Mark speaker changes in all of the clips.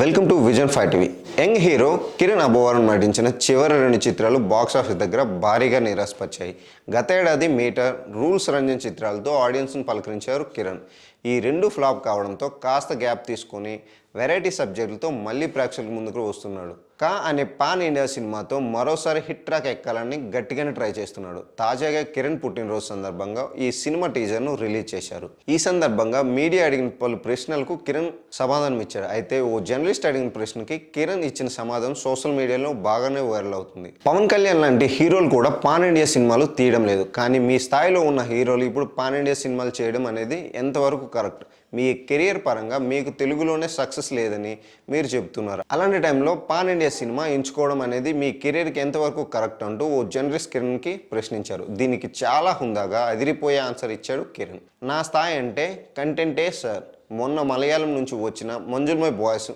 Speaker 1: Welcome to vision five TV. Young hero Kiran Abbavaram నటించిన చివరి రెండు చిత్రాలు బాక్స్ ఆఫీస్ దగ్గర భారీగా నిరాశపరిచాయి. గత ఏడాది మీటర్ రూల్స్ రంజన్ చిత్రాలతో ఆడియన్స్ను పలకరించారు కిరణ్. ఈ రెండు ఫ్లాప్ కావడంతో కాస్త గ్యాప్ తీసుకొని వెరైటీ సబ్జెక్టులతో మళ్ళీ ప్రేక్షకుల ముందుకు వస్తున్నాడు. కా అనే పాన్ ఇండియా సినిమాతో మరోసారి హిట్ ట్రాక్ ఎక్కాలని గట్టిగానే ట్రై చేస్తున్నాడు. తాజాగా కిరణ్ పుట్టినరోజు సందర్భంగా ఈ సినిమా టీజర్ను రిలీజ్ చేశారు. ఈ సందర్భంగా మీడియా అడిగిన పలు ప్రశ్నలకు కిరణ్ సమాధానం ఇచ్చాడు. అయితే ఓ జర్నలిస్ట్ అడిగిన ప్రశ్నకి కిరణ్ ఇచ్చిన సమాధానం సోషల్ మీడియాలో బాగానే వైరల్ అవుతుంది. పవన్ కళ్యాణ్ లాంటి హీరోలు కూడా పాన్ ఇండియా సినిమాలు తీయడం లేదు. కానీ మీ స్థాయిలో ఉన్న హీరోలు ఇప్పుడు పాన్ ఇండియా సినిమాలు చేయడం అనేది ఎంతవరకు కరెక్ట్? మీ కెరియర్ పరంగా మీకు తెలుగులోనే సక్సెస్ లేదని మీరు చెప్తున్నారు. అలాంటి టైంలో పాన్ ఇండియా సినిమా ఎంచుకోవడం అనేది మీ కెరియర్కి ఎంతవరకు కరెక్ట్ అంటూ ఓ జర్నలిస్ట్ కిరణ్కి ప్రశ్నించారు. దీనికి చాలా హుందాగా అదిరిపోయే ఆన్సర్ ఇచ్చాడు కిరణ్. నా స్థాయి అంటే కంటెంటే సార్. మొన్న మలయాళం నుంచి వచ్చిన మంజుల్మయ్ బాయ్స్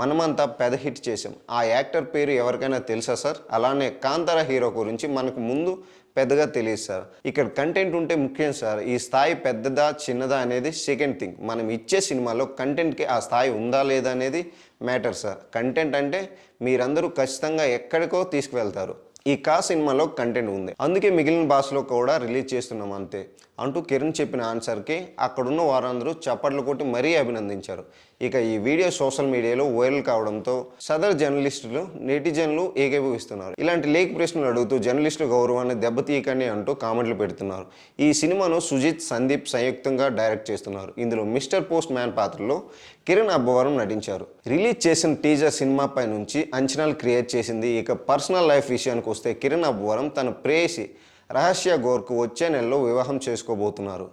Speaker 1: మనమంతా పెద్ద హిట్ చేసాం ఆ యాక్టర్ పేరు ఎవరికైనా తెలుసా సార్? అలానే కాంతార హీరో గురించి మనకు ముందు పెద్దగా తెలియదు సార్. ఇక్కడ కంటెంట్ ఉంటే ముఖ్యం సార్. ఈ స్థాయి పెద్దదా చిన్నదా అనేది సెకండ్ థింగ్ మనం ఇచ్చే సినిమాలో కంటెంట్కి ఆ స్థాయి ఉందా లేదా అనేది మ్యాటర్ సార్. కంటెంట్ అంటే మీరందరూ ఖచ్చితంగా ఎక్కడికో తీసుకువెళ్తారు. ఈ కా సినిమాలో కంటెంట్ ఉంది. అందుకే మిగిలిన భాషలో కూడా రిలీజ్ చేస్తున్నాం అంతే. అంటూ కిరణ్ చెప్పిన ఆన్సర్కి అక్కడున్న వారందరూ చప్పట్లు కొట్టి మరీ అభినందించారు. ఇక ఈ వీడియో సోషల్ మీడియాలో వైరల్ కావడంతో సదర్ జర్నలిస్టులు నెటిజన్లు ఏకీభవిస్తున్నారు. ఇలాంటి లేక్ ప్రశ్నలు అడుగుతూ జర్నలిస్టుల గౌరవాన్ని దెబ్బతీయకండి అంటూ కామెంట్లు పెడుతున్నారు. ఈ సినిమాను సుజిత్ సందీప్ సంయుక్తంగా డైరెక్ట్ చేస్తున్నారు. ఇందులో మిస్టర్ పోస్ట్ మ్యాన్ పాత్రలో కిరణ్ అబ్బవరం నటించారు. రిలీజ్ చేసిన టీజర్ సినిమాపై నుంచి అంచనాలు క్రియేట్ చేసింది ఇక పర్సనల్ లైఫ్ విషయానికి చూస్తే కిరణ్ అబ్బవరం తన ప్రేయసి రహస్య గోర్కు వచ్చే నెలలో వివాహం చేసుకోబోతున్నారు.